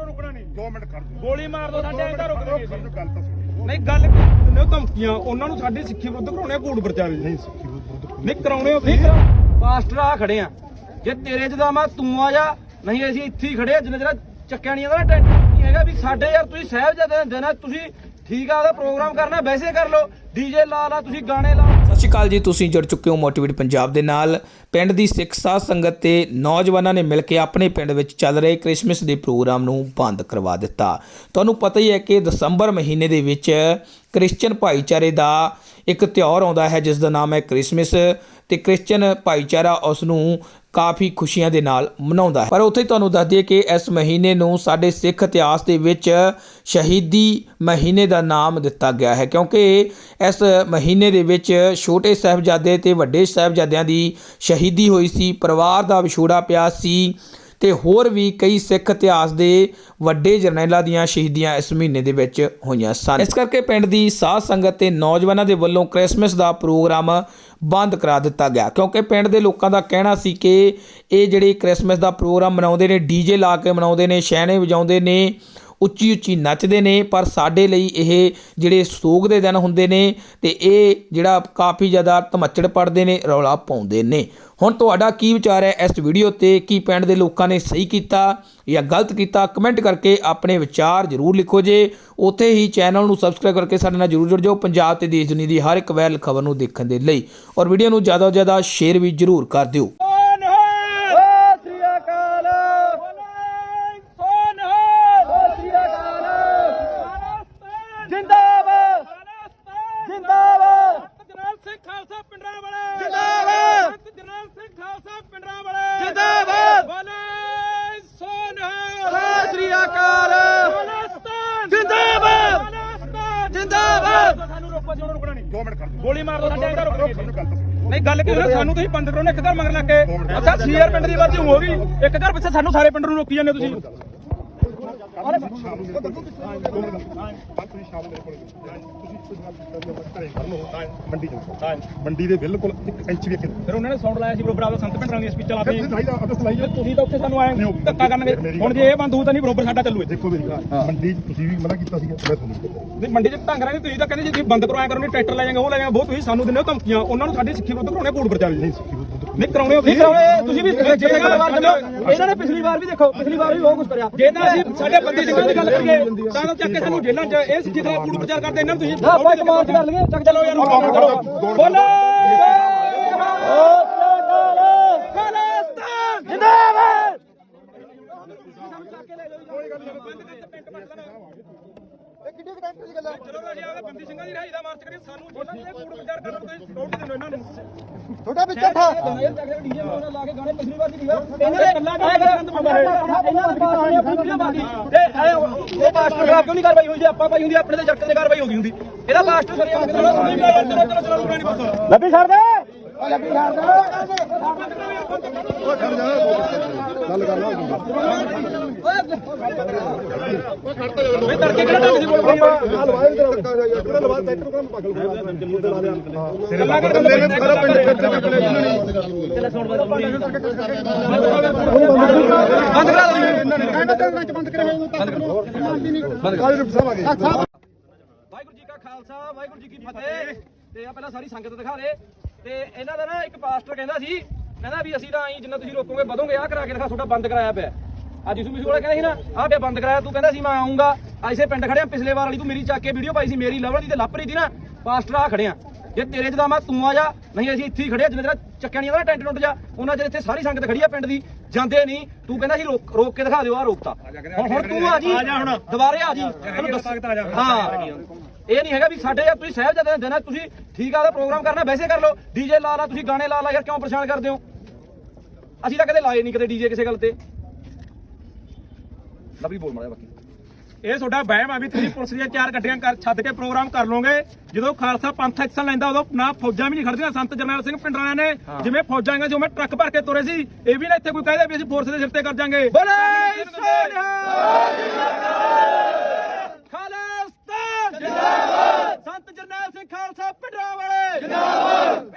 ਉਹਨੂੰ ਰੁਕਣਾ ਨਹੀਂ। 2 ਮਿੰਟ ਖੜ ਜਾ ਗੋਲੀ ਮਾਰ ਦੋ ਸਾਡੇ ਐਂ ਰੁਕ ਦੇਣਗੇ ਗੱਲ ਤਾਂ ਸੁਣੋ। ਨਹੀਂ ਗੱਲ ਕਿੰਨੇ ਧਮਕੀਆਂ ਉਹਨਾਂ ਨੂੰ ਸਾਡੀ ਸਿੱਖੀ ਵਿਰੁੱਧ ਕਰਾਉਣੇ ਆ ਕੂੜ ਪ੍ਰਚਾਰ ਨਹੀਂ ਸਿੱਖੀ ਵਿਰੁੱਧ ਨਹੀਂ ਕਰਾਉਣੇ ਹੋ ਠੀਕ ਆ। ਪਾਸਟਰ ਆ ਖੜੇ ਆ। ਜੇ ਤੇਰੇ ਜਦਾ ਮੈਂ ਤੂੰ ਆ ਜਾ। ਨਹੀਂ ਅਸੀਂ ਇੱਥੇ ਹੀ ਖੜੇ ਆ ਜਿੰਨਾ ਜਿਹੜਾ ਚੱਕਿਆ ਨਹੀਂ ਜਾਂਦਾ ਟੈਂਟ ਨਹੀਂ ਹੈਗਾ ਵੀ ਸਾਡੇ ਯਾਰ ਤੁਸੀਂ ਸਾਹਿਬ ਜਦੇ ਦੇਣਾ ਤੁਸੀਂ ਠੀਕ ਆ ਉਹਦਾ ਪ੍ਰੋਗਰਾਮ ਕਰਨਾ ਵੈਸੇ ਕਰ ਲਓ। ਡੀਜੇ ਲਾ ਲਾ ਤੁਸੀਂ ਗਾਣੇ ਲਾ ਅਕਾਲ ਜੀ, ਤੁਸੀਂ ਜੁੜ ਚੁੱਕੇ ਹੋ ਮੋਟੀਵੇਟ ਪੰਜਾਬ ਦੇ ਨਾਲ। ਪਿੰਡ ਦੀ ਸਿੱਖ ਸਾਧ ਸੰਗਤ ਤੇ ਨੌਜਵਾਨਾਂ ਨੇ ਮਿਲ ਕੇ ਆਪਣੇ ਪਿੰਡ ਵਿੱਚ ਚੱਲ ਰਹੇ ਕ੍ਰਿਸਮਸ ਦੇ ਪ੍ਰੋਗਰਾਮ ਨੂੰ ਬੰਦ ਕਰਵਾ ਦਿੱਤਾ। ਤੁਹਾਨੂੰ ਪਤਾ ਹੀ ਹੈ ਕਿ ਦਸੰਬਰ ਮਹੀਨੇ ਦੇ ਵਿੱਚ ਕ੍ਰਿਸਚੀਅਨ ਭਾਈਚਾਰੇ ਦਾ ਇੱਕ ਤਿਉਹਾਰ ਆਉਂਦਾ ਹੈ, ਜਿਸ ਦਾ ਨਾਮ ਹੈ ਕ੍ਰਿਸਮਸ। ਤੇ ਕ੍ਰਿਸਚੀਅਨ ਭਾਈਚਾਰਾ ਉਸ ਨੂੰ ਕਾਫੀ ਖੁਸ਼ੀਆਂ ਦੇ ਨਾਲ ਮਨਾਉਂਦਾ ਹੈ। ਪਰ ਉੱਥੇ ਤੁਹਾਨੂੰ ਦੱਸ ਦਈਏ ਕਿ ਇਸ ਮਹੀਨੇ ਨੂੰ ਸਾਡੇ ਸਿੱਖ ਇਤਿਹਾਸ ਦੇ ਵਿੱਚ ਸ਼ਹੀਦੀ ਮਹੀਨੇ ਦਾ ਨਾਮ ਦਿੱਤਾ ਗਿਆ ਹੈ। ਕਿਉਂਕਿ ਇਸ ਮਹੀਨੇ ਦੇ ਵਿੱਚ ਛੋਟੇ ਸਾਹਿਬਜ਼ਾਦੇ ਤੇ ਵੱਡੇ ਸਾਹਿਬਜ਼ਾਦਿਆਂ ਦੀ ਸ਼ਹੀਦੀ ਹੋਈ ਸੀ। ਪਰਿਵਾਰ ਦਾ ਵਿਛੋੜਾ ਪਿਆ ਸੀ। ਤੇ ਹੋਰ ਵੀ ਕਈ ਸਿੱਖ ਇਤਿਹਾਸ ਦੇ ਵੱਡੇ ਜਰਨੈਲਾਂ ਦੀਆਂ ਸ਼ਹੀਦੀਆਂ ਇਸ ਮਹੀਨੇ ਦੇ ਵਿੱਚ ਹੋਈਆਂ ਸਨ। ਇਸ ਕਰਕੇ ਪਿੰਡ ਦੀ ਸਾਧ ਸੰਗਤ ਤੇ ਨੌਜਵਾਨਾਂ ਦੇ ਵੱਲੋਂ ਕ੍ਰਿਸਮਸ ਦਾ ਪ੍ਰੋਗਰਾਮ ਬੰਦ ਕਰਾ ਦਿੱਤਾ ਗਿਆ। ਕਿਉਂਕਿ ਪਿੰਡ ਦੇ ਲੋਕਾਂ ਦਾ ਕਹਿਣਾ ਸੀ ਕਿ ਇਹ ਜਿਹੜੇ ਕ੍ਰਿਸਮਸ ਦਾ ਪ੍ਰੋਗਰਾਮ ਮਨਾਉਂਦੇ ਨੇ, ਡੀਜੇ ਲਾ ਕੇ ਮਨਾਉਂਦੇ ਨੇ ਛੈਣੇ ਵਜਾਉਂਦੇ ਨੇ ਉੱਚੀ ਉੱਚੀ ਨੱਚਦੇ ਨੇ, ਪਰ ਸਾਡੇ ਲਈ ਇਹ ਜਿਹੜੇ ਸੋਗ ਦੇ ਦਿਨ ਹੁੰਦੇ ਨੇ ਤੇ ਇਹ ਜਿਹੜਾ ਕਾਫੀ ਜ਼ਿਆਦਾ ਧਮੱਚੜ ਪੜਦੇ ਨੇ, ਰੌਲਾ ਪਾਉਂਦੇ ਨੇ। ਹੁਣ ਤੁਹਾਡਾ ਕੀ ਵਿਚਾਰ ਹੈ ਇਸ ਵੀਡੀਓ ਤੇ? ਕੀ ਪਿੰਡ ਦੇ ਲੋਕਾਂ ਨੇ ਸਹੀ ਕੀਤਾ ਜਾਂ ਗਲਤ ਕੀਤਾ? ਕਮੈਂਟ ਕਰਕੇ ਆਪਣੇ ਵਿਚਾਰ ਜ਼ਰੂਰ ਲਿਖੋ ਜੇ। ਉੱਥੇ ਹੀ ਚੈਨਲ ਨੂੰ ਸਬਸਕ੍ਰਾਈਬ ਕਰਕੇ ਸਾਡੇ ਨਾਲ ਜ਼ਰੂਰ ਜੁੜ ਜਾਓ ਪੰਜਾਬ ਤੇ ਦੇਸ਼ ਦੁਨੀਆ ਦੀ ਹਰ ਇੱਕ ਵਾਇਰਲ ਖਬਰ ਨੂੰ ਦੇਖਣ ਦੇ ਲਈ। ਔਰ ਵੀਡੀਓ ਨੂੰ ਜ਼ਿਆਦਾ ਤੋਂ ਜ਼ਿਆਦਾ ਸ਼ੇਅਰ ਵੀ ਜ਼ਰੂਰ ਕਰ ਦਿਓ ਸੋਨ ਹੈ ਓ ਸ੍ਰੀ ਅਕਾਲ ਸੋਨ ਹੈ ਓ ਸ੍ਰੀ ਅਕਾਲ ਜਿੰਦਾਬਾਦ ਜਿੰਦਾਬਾਦ ਜਨਰਲ ਸਿੰਘ ਖਾਲਸਾ ਪਿੰਡਰਾਂ ਵਾਲੇ ਜ਼ਿੰਦਾਬਾਦ। ਜਨਰਲ ਸਿੰਘ ਖਾਲਸਾ ਪਿੰਡਰਾਂ ਵਾਲੇ ਜ਼ਿੰਦਾਬਾਦ। ਬੋਲੇ ਸੋਨ ਹੈ ਓ ਸ੍ਰੀ ਅਕਾਲ ਪਾਕਿਸਤਾਨ ਜ਼ਿੰਦਾਬਾਦ। ਪਾਕਿਸਤਾਨ ਜ਼ਿੰਦਾਬਾਦ। ਉਹਨੂੰ ਰੁਕਣਾ ਨਹੀਂ। 2 ਮਿੰਟ ਖੜ ਜਾ ਗੋਲੀ ਮਾਰ ਦੋ ਸਾਡੇ ਐਂ ਰੁਕ ਗੱਲ ਨਹੀਂ ਗੱਲ ਕੀ ਹੋਈ? ਸਾਨੂੰ ਤੁਸੀਂ ਬੰਦ ਕਰੋ ਨਾ ਇੱਕ ਘਰ ਮਗਰ ਲੱਗ ਕੇ। ਅੱਛਾ ਸੀਆਰ ਪਿੰਡ ਦੀ ਵਰਜੀ ਹੋ ਗਈ। ਇੱਕ ਘਰ ਪਿੱਛੇ ਸਾਨੂੰ ਸਾਰੇ ਪਿੰਡ ਨੂੰ ਰੋਕੀ ਜਾਂਦੇ ਤੁਸੀਂ। ਮੰਡੀ ਚ ਮੰਡੀ ਦੇ ਬਿਲਕੁਲ 1 ਇੰਚ ਵੀ ਫਿਰ ਉਹਨਾਂ ਨੇ ਸਾਊਂਡ ਲਾਇਆ ਸੀ ਬਰੋਬਰ ਆਪਦਾ ਸੰਤ ਪਿੰਡਰਾਂ ਦੀਆਂ ਸਪੀਚਾਂ ਲਾਤੀ ਤੁਸੀਂ ਤਾਂ ਉੱਥੇ ਸਾਨੂੰ ਆਏ ਧੱਕਾ ਕਰਨਗੇ। ਹੁਣ ਜੇ ਇਹ ਬੰਦ ਹੋਊ ਤਾਂ ਨਹੀਂ ਬਰੋਬਰ ਸਾਡਾ ਚੱਲੂ ਦੇਖੋ ਮੇਰੀ ਮੰਡੀ 'ਚ ਤੁਸੀਂ ਵੀ ਮਨਾ ਕੀਤਾ ਸੀਗਾ ਮੈਂ ਤੁਹਾਨੂੰ ਨਹੀਂ ਮੰਡੀ 'ਚ ਢੰਗ ਰਹੇ ਤੁਸੀਂ ਤਾਂ ਕਹਿੰਦੇ ਜੀ ਤੁਸੀਂ ਬੰਦ ਕਰਵਾਇਆ ਕਰੋ ਨਹੀਂ ਟਰੈਕਟਰ ਲੈ ਜਾਗੇ ਉਹ ਲੈ ਜਾਗੇ ਬਹੁਤ ਤੁਸੀਂ ਸਾਨੂੰ ਦਿੰਦੇ ਹੋ ਧਮਕੀਆਂ ਉਹਨਾਂ ਨੂੰ ਸਾਡੀ ਸਿੱਖੀ ਵਿਰੁੱਧ ਕਰਾਉਣੇ ਕੂੜ ਪ੍ਰਚਾਰ ਨਹੀਂ ਸਿੱਖੀ ਵਿਰੁੱਧ ਨਹੀਂ ਕਰਾਉਣੇ ਹੋ ਨਹੀਂ ਕਰਾਉਣੇ ਤੁਸੀਂ ਵੀ ਜੇ ਇਹਨਾਂ ਨੇ ਪਿਛਲੀ ਵਾਰ ਵੀ ਦੇਖੋ ਪਿਛਲੀ ਵਾਰ ਵੀ ਬਹੁਤ ਕੁਝ ਕਰਿਆ। ਜੇ ਤਾਂ ਅਸੀਂ ਸਾਡੇ ਬੰਦੀ ਸਿੰਘਾਂ ਦੀ ਗੱਲ ਕਰੀਏ ਤਾਂ ਚੱਕ ਕੇ ਸਾਨੂੰ ਜੇਲ੍ਹਾਂ 'ਚ ਸਿੱਖੀ ਖਿਲਾਫ ਕੂੜ ਪ੍ਰਚਾਰ ਕਰਦੇ ਇਹਨਾਂ ਨੂੰ ਤੁਸੀਂ ਨਾ ਆਪਾਂ ਕਮਾਂਡ ਕਰ ਲਈਏ ਚੱਕ ਚਲੋ ਯਾਰ ਬੋਲੇ! ਖਾਲਿਸਤਾਨ ਜਿੰਦਾਬਾਦ! ਚਲੋ ਰਾਜੀ ਆਵੇ ਬੰਦੀ ਸਿੰਘਾਂ ਦੀ ਰਾਹੀ ਦਾ ਮਾਰਚ ਕਰੀਏ ਸਾਨੂੰ ਜੇਲ੍ਹਾਂ 'ਚ ਕੂੜ ਪ੍ਰਚਾਰ ਕਰਨ ਨੂੰ ਤੁਸੀਂ ਰੋਟੀ ਦਿੰਦੇ ਇਹਨਾਂ ਨੂੰ ਤੁਹਾਡਾ ਵਿੱਚ ਥਾ ਡੀਜੇ ਮੋਨ ਲਾ ਕੇ ਗਾਣੇ ਪਿਛਲੀ ਵਾਰ ਦੀ ਇਹਨਾਂ ਦੇ ਕੱਲਾ ਇਹਨਾਂ ਦੇ ਪਾਸ ਨੇ ਆਪਣੀ ਵੀਡੀਓ ਬਾਕੀ ਤੇ ਇਹ ਪਾਸਟਰ ਖਿਲਾਫ ਕਿਉਂ ਨਹੀਂ ਕਾਰਵਾਈ ਹੋਈ ਜੇ ਆਪਾਂ ਪਾਈ ਹੁੰਦੀ ਆਪਣੇ ਤੇ ਕਾਰਵਾਈ ਹੋ ਗਈ ਹੁੰਦੀ ਇਹਦਾ ਪਾਸਟਰ ਸਰੀ ਆ ਚਲੋ ਸੁਣੀ ਵੀ ਯਾਰ ਚਲੋ ਚਲੋ ਚਲੋ ਪੁਰਾਣੀ ਬਸ ਲੱਭੀ ਛੱਡ ਦੇ ਲੱਭੀ ਛੱਡ ਦੇ ਗੱਲਾਂ ਕਰ ਬੰਦੇ ਵਾਹਿਗੁਰੂ ਜੀ ਕਾ ਖਾਲਸਾ, ਵਾਹਿਗੁਰੂ ਜੀ ਕੀ ਫਤਿਹ। ਤੇ ਆ ਪਹਿਲਾਂ ਸਾਰੀ ਸੰਗਤ ਦਿਖਾ ਦੇ ਤੇ ਇਹਨਾਂ ਦਾ ਨਾ ਇੱਕ ਪਾਸਟਰ ਕਹਿੰਦਾ ਸੀ, ਕਹਿੰਦਾ ਵੀ ਅਸੀਂ ਤਾਂ ਆਈ, ਜਿੰਨਾ ਤੁਸੀਂ ਰੋਕੋਗੇ, ਵਧੋਗੇ ਆ ਕਰਾ ਕੇ ਦਿਖਾ, ਤੁਹਾਡਾ ਬੰਦ ਕਰਾਇਆ ਪਿਆ। ਅੱਜ ਯਿਸੂ ਮਿਸੂ ਵਾਲਾ ਕਹਿੰਦਾ ਸੀ ਨਾ ਆਹ ਪਿਆ ਬੰਦ ਕਰਾਇਆ ਤੂੰ ਕਹਿੰਦਾ ਸੀ ਮੈਂ ਆਉਂਗਾ ਐਸੇ ਪਿੰਡ ਖੜਿਆ ਪਿਛਲੇ ਵਾਰ ਵਾਲੀ ਤੂੰ ਮੇਰੀ ਚੱਕ ਕੇ ਵੀਡੀਓ ਪਾਈ ਸੀ ਮੇਰੀ ਲਵਲ ਦੀ ਤੇ ਲਾਪਰੀ ਦੀ ਨਾ ਪਾਸਟਰ ਆ ਖੜਿਆ। ਜੇ ਤੇਰੇ ਜਦਾ ਮੈਂ ਤੂੰ ਆ ਜਾ ਨਹੀਂ ਅਸੀਂ ਇੱਥੇ ਹੀ ਖੜਿਆ ਜਿੰਨਾ ਤੇਰਾ ਚੱਕਿਆ ਨਹੀਂ ਜਾਂਦਾ ਟੈਂਟ ਟੁੱਟ ਜਾ ਉਹਨਾਂ ਚਿਰ ਇੱਥੇ ਸਾਰੀ ਸੰਗਤ ਖੜੀ ਆ ਪਿੰਡ ਦੀ ਜਾਂਦੇ ਨਹੀਂ। ਤੂੰ ਕਹਿੰਦਾ ਸੀ ਰੋਕ ਰੋਕ ਕੇ ਦਿਖਾ ਦਿਓ ਆ ਰੋਕਤਾ ਹੁਣ ਹੁਣ ਤੂੰ ਆ ਜੀ ਜਾ। ਦੁਬਾਰੇ ਆ ਜੀ ਤੈਨੂੰ ਦੱਸ ਹਾਂ। ਇਹ ਨਹੀਂ ਹੈਗਾ ਵੀ ਸਾਡੇ ਯਾਰ ਤੁਸੀਂ ਸਾਹਿਬ ਜਦੇ ਦੇਣਾ ਤੁਸੀਂ ਠੀਕ ਆ ਦਾ ਪ੍ਰੋਗਰਾਮ ਕਰਨਾ ਵੈਸੇ ਕਰ ਲਓ। ਡੀਜੇ ਲਾ ਲਾ ਤੁਸੀਂ ਗਾਣੇ ਲਾ ਲਾ ਯਾਰ ਕਿਉਂ ਪਰੇਸ਼ਾਨ ਕਰਦੇ ਹੋ? ਅਸੀਂ ਤਾਂ ਕਦੇ ਲਾਏ ਨਹੀਂ ਕਦੇ ਡੀਜੇ ਕਿਸੇ ਗੱਲ ਤੇ। ਲਵਲੀ ਬੋਲ ਮਾਰਿਆ ਬਾਕੀ। ਇਹ ਤੁਹਾਡਾ ਵਹਿਮ ਆ ਵੀ ਤੁਸੀਂ ਪੁਲਿਸ ਦੀਆਂ ਚਾਰ ਗੱਡੀਆਂ ਕਰ ਛੱਡ ਕੇ ਪ੍ਰੋਗਰਾਮ ਕਰ ਲੋਗੇ ਜਦੋਂ ਖਾਲਸਾ ਪੰਥ ਐਕਸ਼ਨ ਲੈਂਦਾ ਉਦੋਂ ਨਾ ਫੌਜਾਂ ਵੀ ਨਹੀਂ ਖੜਦੀਆਂ ਸੰਤ ਜਰਨੈਲ ਸਿੰਘ ਪਿੰਡਰਾਂ ਨੇ ਜਿਵੇਂ ਫੌਜਾਂ ਆਈਆਂ ਜਿਵੇਂ ਟਰੱਕ ਭਰ ਕੇ ਤੁਰੇ ਸੀ। ਇਹ ਵੀ ਨਾ ਇੱਥੇ ਕੋਈ ਕਹਦੇ ਵੀ ਅਸੀਂ ਫੋਰਸ ਦੇ ਸਿਰ ਤੇ ਕਰ ਜਾਾਂਗੇ। ਬੋਲੇ ਸੰਤ ਜਰਨੈਲ ਸਿੰਘ ਖਾਲਸਾ ਵਾਲੇ!